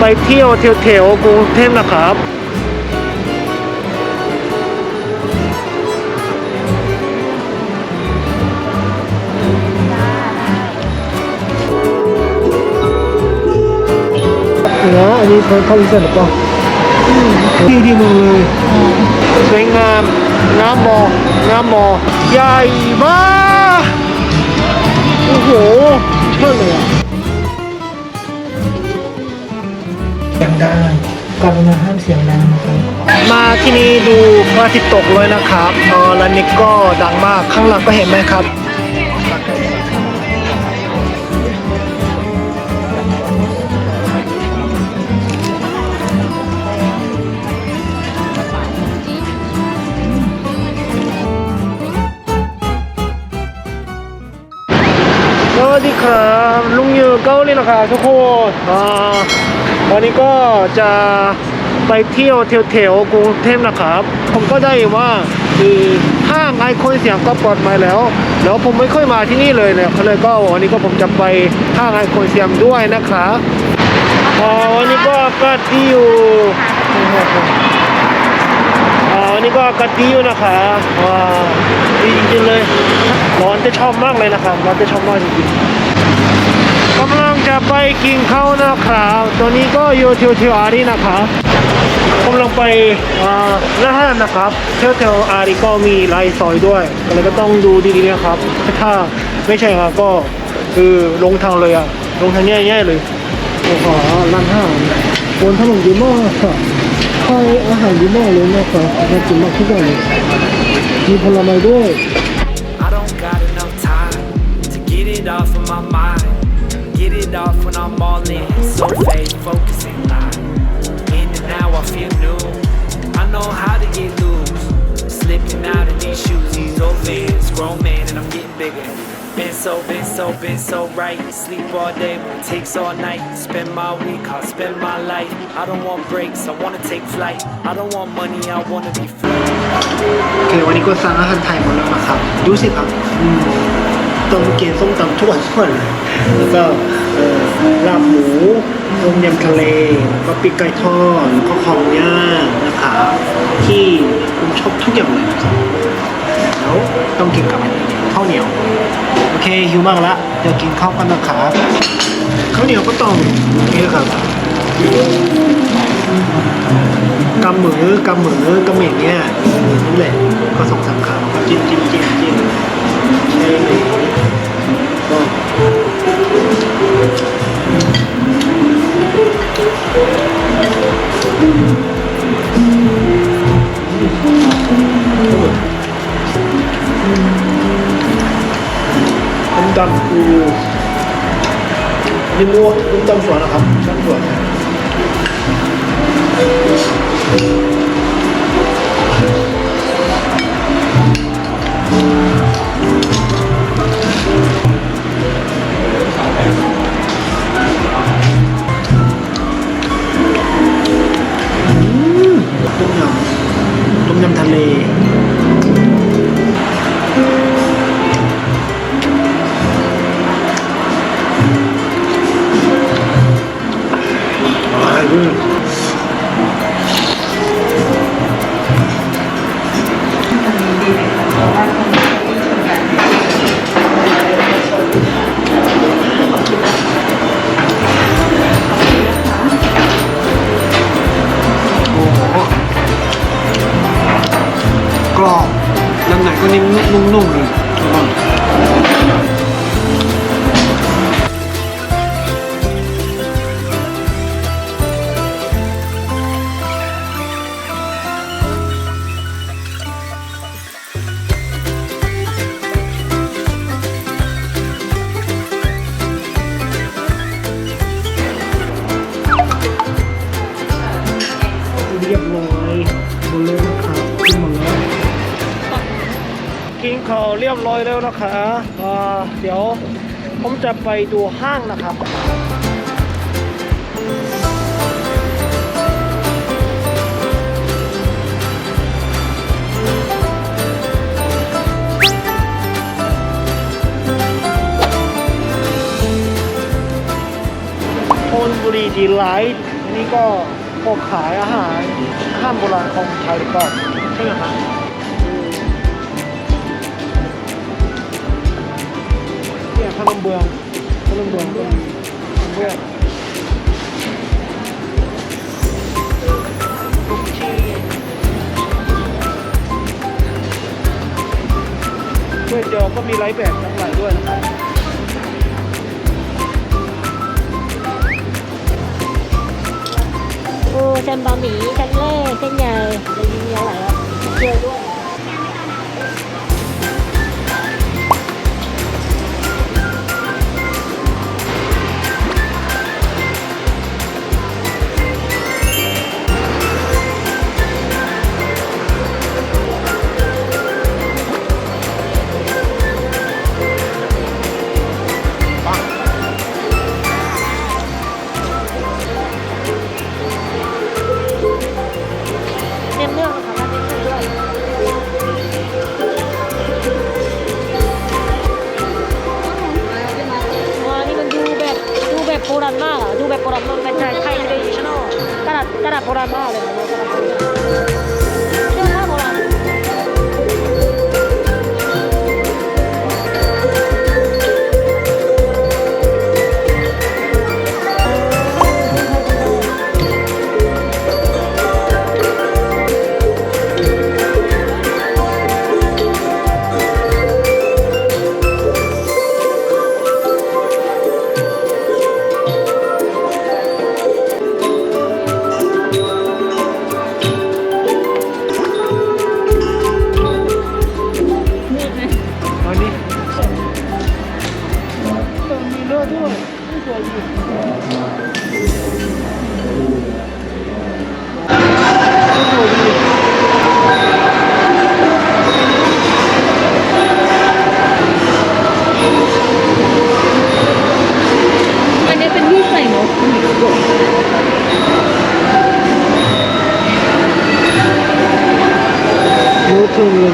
ไปเที่ยวแถวๆกรุงเทพนะครับนะอันนี้เขาเขาวิจัยหรือเปล่าที่ที่เมืองเลยสวยงามน้ำมอน้ำมอใหญ่มากโอ้โหเท่าเลยอะ เสียงดังกรุณาห้ามเสียงดังนะครับมาที่นี่ดูพระอาทิตย์ตกเลยนะครับเออแล้วนี่ก็ดังมากข้างหลังก็เห็นไหมครับสวัสดีครับลุงยูเกาหลีนะครับทุกคนอ่า วันนี้ก็จะไปเที่ยวแถวๆกรุงเทพนะครับ ผมก็ได้ว่าคือห้างไอคอนเสียงก็ปลอดภัยแล้ว แล้วผมไม่ค่อยมาที่นี่เลยเนี่ยเลยก็วันนี้ก็ผมจะไปห้างไอคอนเสียงด้วยนะครับอ่าวันนี้ก็อากาศดีอยู่อ่าวันนี้ก็อากาศดีอยู่นะครับอ่าดีจริงๆเลยร้อนจะชอบมากเลยนะครับร้อนจะชอบมากจริงๆ จะไปกินข้าวนะครับตัวนี้ก็อยู่แถวๆอารีนะครับกำลังไปอ่าหน้าหางนะครับแถวๆอารีก็มีลายซอยด้วยก็เลยก็ต้องดูดีๆนะครับ ถ้าไม่ใช่ครับก็คือลงทางเลยอะลงทางแย่ๆเลยโอ้โหร้านห้างบนถนนดีมากค่ะใช่อาหารดีมากเลยนะครับน่ากินมากทุกอย่างเลยมีผลไม้ด้วย I don't got enough time to get it off of my mind. Get it off when I'm all in. So fade, focusing line. In and out, I feel new. I know how to get loose. Slipping out of these shoes, these old vans. Grown man, and I'm getting bigger. Been so, been so, been so right. Sleep all day, but it takes all night. Spend my week, I spend my life. I don't want breaks, I wanna take flight. I don't want money, I wanna be free. โอเค วันนี้ก็สั่งอาหารไทยหมดแล้วนะครับ ดูสิครับอืมต้มเกี๊ยวส้มตำทุกวันทุกวันเลย แล้วก็ลาบหมูต้มยำทะเลแล้วก็ปีกไก่ทอดแล้วก็ของย่างนะครับที่ผมชอบทุกอย่างเลยนะครับแล้วต้องกินกับข้าวเหนียว โอเคหิวมากละเดี๋ยวกินข้าวกันนะครับข้าวเหนียวก็ต้องนี่ครับกำมือกำมือกำอย่างเงี้ยนี่แหละก็สองสามครั้งก็จิ้มจิ้มจิ้มจิ้มใช่เลยก็ ต้มตำปูนี่มั่วต้มตำสวนนะครับต้มสวน ริมทะเล กรอบน้ำไหนก็นิ่มนุ่มๆเลย กินข้าเรียบร้อยแล้วนะคะเดี๋ยวผมจะไปดูห้างนะครับธนบุรีจีไลท์นี่ก็พวกขายอาหารอาหารโบราณของไทยก็ใช่ไหมครับ องขนมเบืองขนมเบืองลูกชิ้นเพื่อเจอก็มีไลท์แบบทั้งหลายด้วยนะครับโอ้เส้นบะหมี่เส้นเล่เส้นใหญ่จะมีอะไรอะเกลือด้วย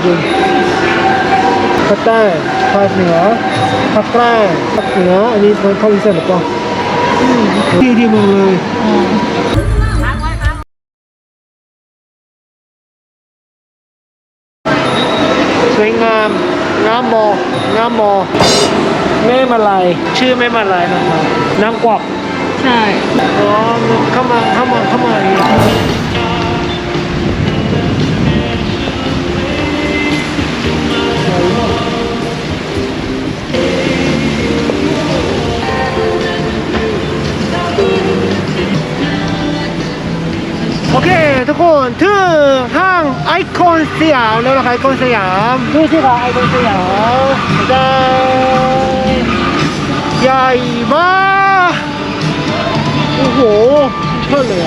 ถึงเลยจริงภาคใต้ภาคเหนือภาคใต้ภาคเหนืออันนี้มันเข้าอีสานหรือเปล่าที่ที่เมืองเลยสวยงามงามมองามมอแม่มาลายชื่อแม่มาลายนะครับนางกวักใช่อ๋อเข้ามาเข้ามาเข้ามา โอเค ทุกคนถึงห้างไอคอนสยามแล้วนะคะไอคอนสยามดูสิคะไอคอนสยามจะใหญ่มากโอ้โหเชิดเลย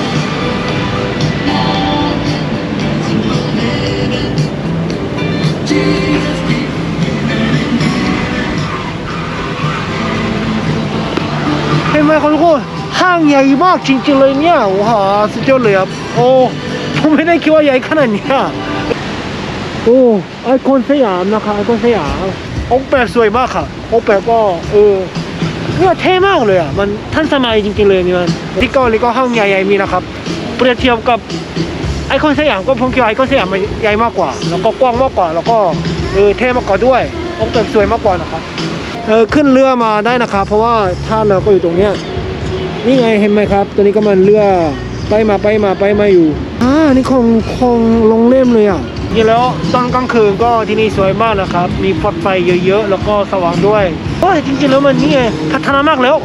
เห็นไหมครับทุกคน ห้างใหญ่มากจริงๆเลยเนี่ยโอ้โหสุดยอดเลยครับโอ้ผมไม่ได้คิดว่าใหญ่ขนาดเนี้ยโอ้ไอคอนสยามนะคะไอคอนสยามออกแบบสวยมากค่ะออกแบบก็เออเนี่ยเท่มากเลยอะมันทันสมัยจริงๆเลยนี่มันที่เกาหลีก็ห้างใหญ่ๆมีนะครับ เปรียบเทียบกับไอคอนสยามก็ผมคิดว่าไอคอนสยามมันใหญ่มากกว่า แล้วก็กว้างมากกว่า แล้วก็เออเท่มากกว่าด้วยออกแบบสวยมากกว่านะครับเออขึ้นเรือมาได้นะครับ เพราะว่าท่าเรือก็อยู่ตรงเนี้ย นี่ไงเห็นไหมครับ ตัวนี้ก็มันเรือไปมาไปมาไปมาอยู่อ่านี่ของของลงเล่มเลยอะนี่แล้วตอนกลางคืนก็ที่นี่สวยมากนะครับ มีไฟไฟเยอะๆ แล้วก็สว่างด้วยโอ้ยจริงๆแล้วมันนี่ไงพัฒนามากแล้ว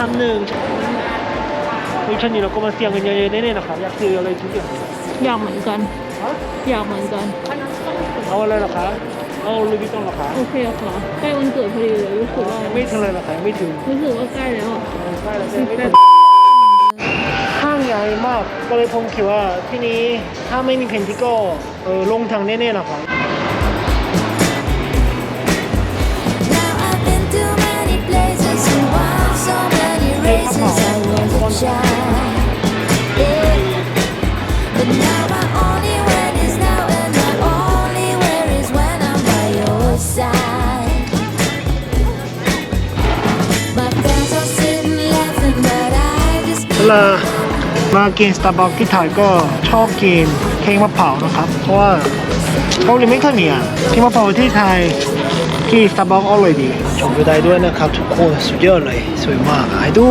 ชั้นหนึ่งมีชั้นนี้เราก็มาเสี่ยงกันเยอะๆแน่ๆนะครับอยากซื้ออะไรทุกอย่างอยากเหมือนกันฮะอยากเหมือนกัน เอาอะไรเหรอคะเอาลูบิตองเหรอคะโอเคค่ะใกล้วันเกิดพอดีเลยรู้สึกว่าไม่ถึงเลยเหรอคะยังไม่ถึงรู้สึกว่าใกล้แล้วอะใกล้แล้วใช่ไหมได้ห้างใหญ่มากก็เลยผมคิดว่าที่นี้ถ้าไม่มีเพนทิโก้เออลงทางแน่ๆนะครับ มากินสตาร์บัคที่ไทยก็ชอบกินเค้กมะพร้าวนะครับ เพราะว่าเกาหลีไม่ค่อยมีอะเค้กมะพร้าวที่ไทยที่สตาร์บัคอร่อยดีชมไปได้ด้วยนะครับ ทุกคนสุดยอดเลย สวยมากไอ้ดู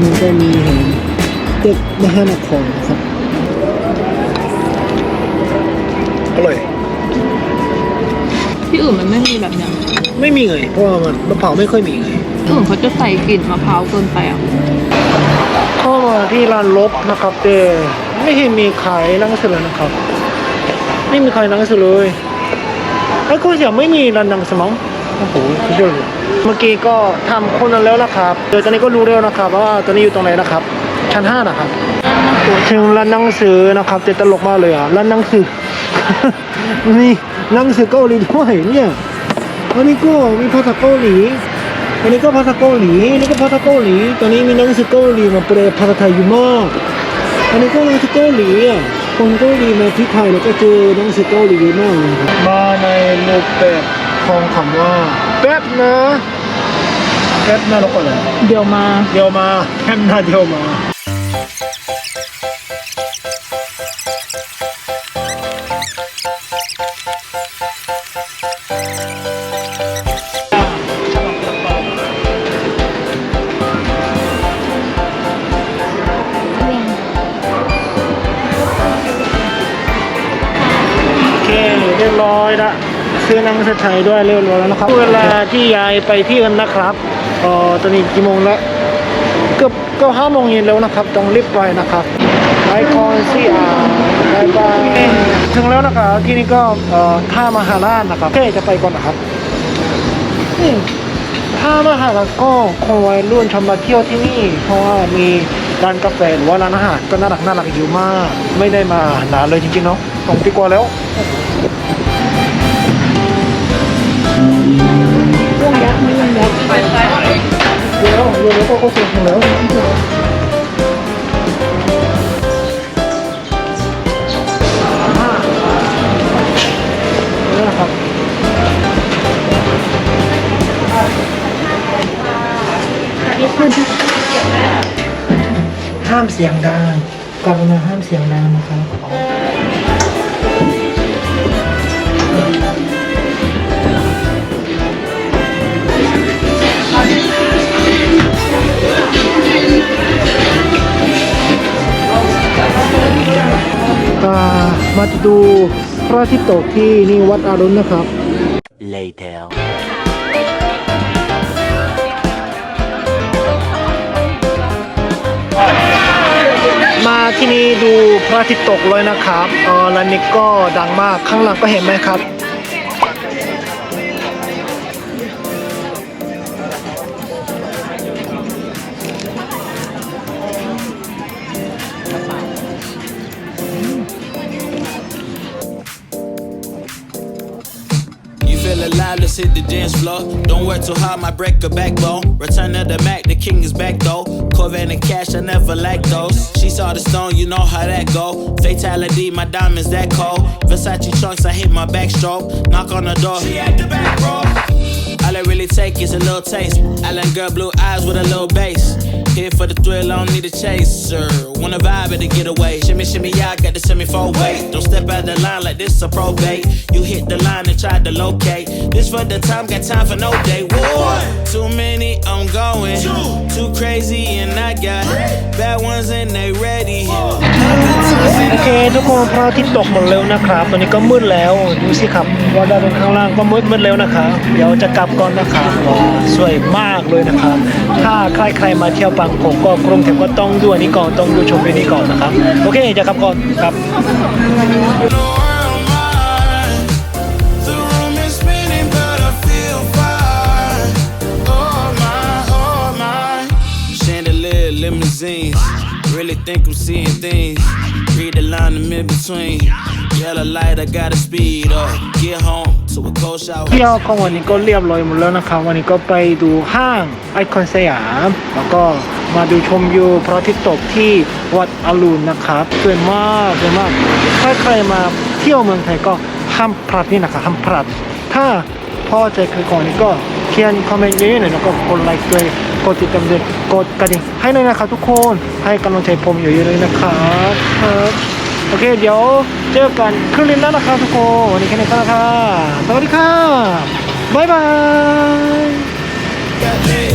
มันก็มีเห็นตึกมหานครนะครับอร่อยที่อื่นมันไม่มีแบบเนี้ยไม่มีเลยเพราะว่ามันมะพร้าวไม่ค่อยมีเลยที่ อื่นเขาจะใส่กลิ่นมะพร้าวเกินไปอะเข้ามาที่ร้านลบนะครับแต่ไม่เห็นมีขายหนังสือเลยนะครับ ไม่มีขายหนังสือเลยไอ้ก็ยังไม่มีร้านหนังสือมั้งโอ้โหสุดยอดเลยเมื่อกี้ก็ทำคนนั้นแล้วนะครับเดี๋ยวตอนนี้ก็รู้แล้วนะครับว่าตอนนี้อยู่ตรงไหนนะครับ ชั้นห้านะครับถึงร้านหนังสือนะครับแต่ตลกมากเลยอะร้านหนังสือมีหนังสือเกาหลีด้วยเนี่ยอันนี้ก็มีภาษาเกาหลี อันนี้ก็ภาษาเกาหลีอันนี้ก็ภาษาเกาหลีตอนนี้มีหนังสือเกาหลีมาแปลภาษาไทยอยู่มากอันนี้ก็หนังสือเกาหลีอะคนเกาหลีมาที่ไทยแล้วก็เจอหนังสือเกาหลีเยอะมากเลยครับมาในรูปแบบของคำว่าแป๊บนะแป๊บนะแล้วก็อะไรเดี๋ยวมาเดียวมาแป๊บนะเดียวมา ละซื้อหนังสือไทยด้วยเรียบร้อยแล้วนะครับเวลาที่ยายไปที่กันนะครับเอ่อตอนนี้กี่โมงแล้วเกือบเก็ห้าโมงเย็นแล้วนะครับ ต้องรีบไปนะครับไอคอนซีอาบายบายถึงแล้วนะครับที่นี่ก็เอ่อท่ามหาราชนะครับโอเคจะไปก่อนนะครับนี่ท่ามหาราชก็คงวัยรุ่นชมมาเที่ยวที่นี่ เพราะว่ามีร้านกาแฟหรือว่าร้านอาหารก็น่ารักน่ารักอยู่มาก ไม่ได้มานานเลยจริงๆเนาะสองปีกว่าแล้ว ห้ามเสียงดังกรุณาห้ามเสียงดัง มาดูพระอาทิตย์ตกที่นี่วัดอารุณนะครับ Later. มาที่นี่ดูพระอาทิตย์ตกเลยนะครับเออร้านนี้ก็ดังมากข้างหลังก็เห็นไหมครับ hit the dance floor. Don't work too hard, my break a backbone. Return of the Mac, the king is back though. Corvette and cash, I never like those. She saw the stone, you know how that go. Fatality, my diamonds that cold. Versace trunks, I hit my backstroke. Knock on the door, she at the back, bro. All I really take is a little taste. Island girl, blue eyes with a little bass. Here for the thrill, I don't need a chaser. Wanna vibe and to get away. Shimmy, shimmy, yeah, I got the semi four way. Don't step out the line like this a probate. You hit the line and try to locate. This for the time, got time for no day. One, too many, I'm going. Too crazy, and I got bad ones and they ready. โอเคทุกคนพระอาทิตย์ตกหมดแล้วนะครับ ตอนนี้ก็มืดแล้วดูสิครับว่าด้านบนข้างล่างก็มืดมืดแล้วนะครับเดี๋ยวจะกลับก่อนนะครับว้าวสวยมากเลยนะครับ ถ้าใครใครมาเที่ยวบผมก็กรุงเทพก็ต้องดูอันนี้ก่อนต้องดูชมวิวนี้ก่อนนะครับ โอเคจะกลับก่อนครับ เที่ยวของวันนี้ก็เรียบร้อยหมดแล้วนะครับวันนี้ก็ไปดูห้างไอคอนสยาม แล้วก็มาดูชมวิวพระอาทิตย์ตกที่วัดอรุณนะครับสวยมากสวยมากถ้าใครมาเที่ยวเมืองไทยก็ห้ามพลาดนี่นะครับห้ามพลาดถ้าพอใจคือก่อนนี้ก็เขียนคอมเมนต์เยอะๆหน่อยแล้วก็กดไลค์ด้วยกดติดตามด้วยกดกระดิ่งให้เลยนะครับทุกคนให้กำลังใจผมเยอะๆเลยนะครับครับ โอเค เดี๋ยวเจอกันครึ่งลินแล้วนะครับทุกคนวันนี้แค่นี้ก็แล้วค่ะสวัสดีค่ะบ๊ายบาย